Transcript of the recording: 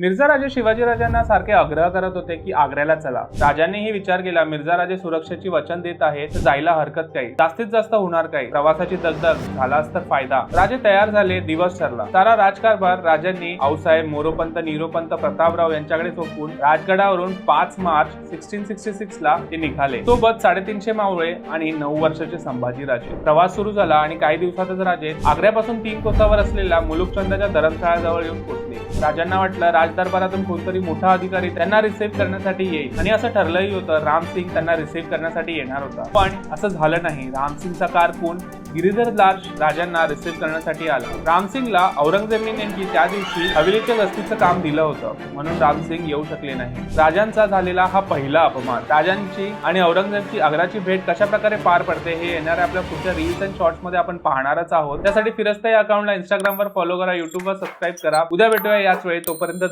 मिर्झा राजे शिवाजीराजांना सारखे आग्रह करत होते की आग्र्याला चला. राजांनीही विचार केला मिर्झा राजे सुरक्षेची वचन देत आहे तर जायला हरकत काही जास्तीत जास्त होणार काही प्रवासाची दगदग झालाच तर फायदा. राजे तयार झाले दिवस ठरला. सारा राजकारभार राजांनी आऊसाहेब मोरोपंत निरोपंत प्रतापराव यांच्याकडे सोपवून राजगडावरून पाच मार्च सिक्स्टीन सिक्स्टी सिक्स ला ते निघाले. सोबत साडेतीनशे मावळे आणि नऊ वर्षाचे संभाजी राजे. प्रवास सुरू झाला आणि काही दिवसातच राजे आग्र्यापासून तीन कोसावर असलेल्या मुलुकचंदाच्या धरमशाळाजवळ येऊन पोहोचले. राजांना वाटलं राजदरबारातून कोणतरी मोठा अधिकारी त्यांना रिसिव्ह करण्यासाठी येईल. आणि असं ठरलंही होतं रामसिंग त्यांना रिसिव्ह करण्यासाठी येणार होता. पण असं झालं नाही. रामसिंगचा कारकून गिरीधर लाल राजांना रिसिव्ह करण्यासाठी आला. रामसिंगला औरंगजेबने नेमकी त्या दिवशी हवेलीच्या गस्तीचं काम दिलं होतं. म्हणून रामसिंग येऊ शकले नाही. राजांचा झालेला हा पहिला अपमान. राजांची आणि औरंगजेबची आग्राची भेट कशा प्रकारे पार पडते हे येणाऱ्या आपल्या पुढच्या रील्स अँड शॉर्ट्समध्ये आपण पाहणारच आहोत. त्यासाठी फिरस्ता या अकाउंटला इंस्टाग्रामवर फॉलो करा युट्यूबवर सबस्क्राईब करा. उद्या भेटूया याच वेळी. तोपर्यंत